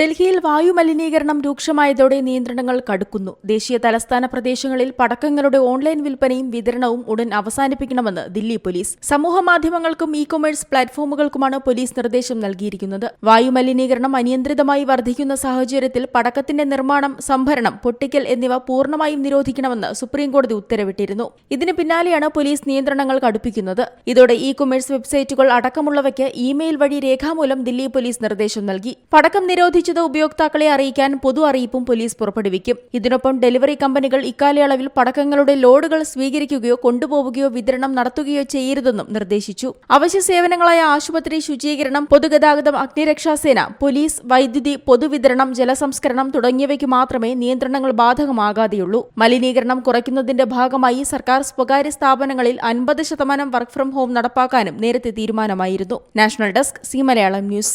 ഡൽഹിയിൽ വായു മലിനീകരണം രൂക്ഷമായതോടെ നിയന്ത്രണങ്ങൾ കടുക്കുന്നു. ദേശീയ തലസ്ഥാന പ്രദേശങ്ങളിൽ പടക്കങ്ങളുടെ ഓൺലൈൻ വിൽപ്പനയും വിതരണവും ഉടൻ അവസാനിപ്പിക്കണമെന്ന് ദില്ലി പോലീസ്. സമൂഹ മാധ്യമങ്ങൾക്കും ഇ കൊമേഴ്സ് പ്ലാറ്റ്ഫോമുകൾക്കുമാണ് പോലീസ് നിർദ്ദേശം നൽകിയിരിക്കുന്നത്. വായു മലിനീകരണം അനിയന്ത്രിതമായി വർദ്ധിക്കുന്ന സാഹചര്യത്തിൽ പടക്കത്തിന്റെ നിർമ്മാണം സംഭരണം പൊട്ടിക്കൽ എന്നിവ പൂർണമായും നിരോധിക്കണമെന്ന് സുപ്രീംകോടതി ഉത്തരവിട്ടിരുന്നു. ഇതിന് പിന്നാലെയാണ് പോലീസ് നിയന്ത്രണങ്ങൾ കടുപ്പിക്കുന്നത്. ഇതോടെ ഇ കൊമേഴ്സ് വെബ്സൈറ്റുകൾ അടക്കമുള്ളവയ്ക്ക് ഇമെയിൽ വഴി രേഖാമൂലം ദില്ലി പോലീസ് നിർദ്ദേശം നൽകി. പടക്കം നിരോധിച്ചത് ഉപയോക്താക്കളെ അറിയിക്കാൻ പൊതു അറിയിപ്പും പോലീസ് പുറപ്പെടുവിക്കും. ഇതിനൊപ്പം ഡെലിവറി കമ്പനികൾ ഇക്കാലയളവിൽ പടക്കങ്ങളുടെ ലോഡുകൾ സ്വീകരിക്കുകയോ കൊണ്ടുപോവുകയോ വിതരണം നടത്തുകയോ ചെയ്യരുതെന്നും നിർദ്ദേശിച്ചു. അവശ്യ സേവനങ്ങളായ ആശുപത്രി ശുചീകരണം പൊതുഗതാഗതം അഗ്നിരക്ഷാസേന പോലീസ് വൈദ്യുതി പൊതുവിതരണം ജലസംസ്കരണം തുടങ്ങിയവയ്ക്ക് മാത്രമേ നിയന്ത്രണങ്ങൾ ബാധകമാകാതെയുള്ളൂ. മലിനീകരണം കുറയ്ക്കുന്നതിന്റെ ഭാഗമായി സർക്കാർ സ്വകാര്യ സ്ഥാപനങ്ങളിൽ അൻപത് ശതമാനം വർക്ക് ഫ്രം ഹോം നടപ്പാക്കാനും നേരത്തെ തീരുമാനമായിരുന്നു. National desk C Malayalam news.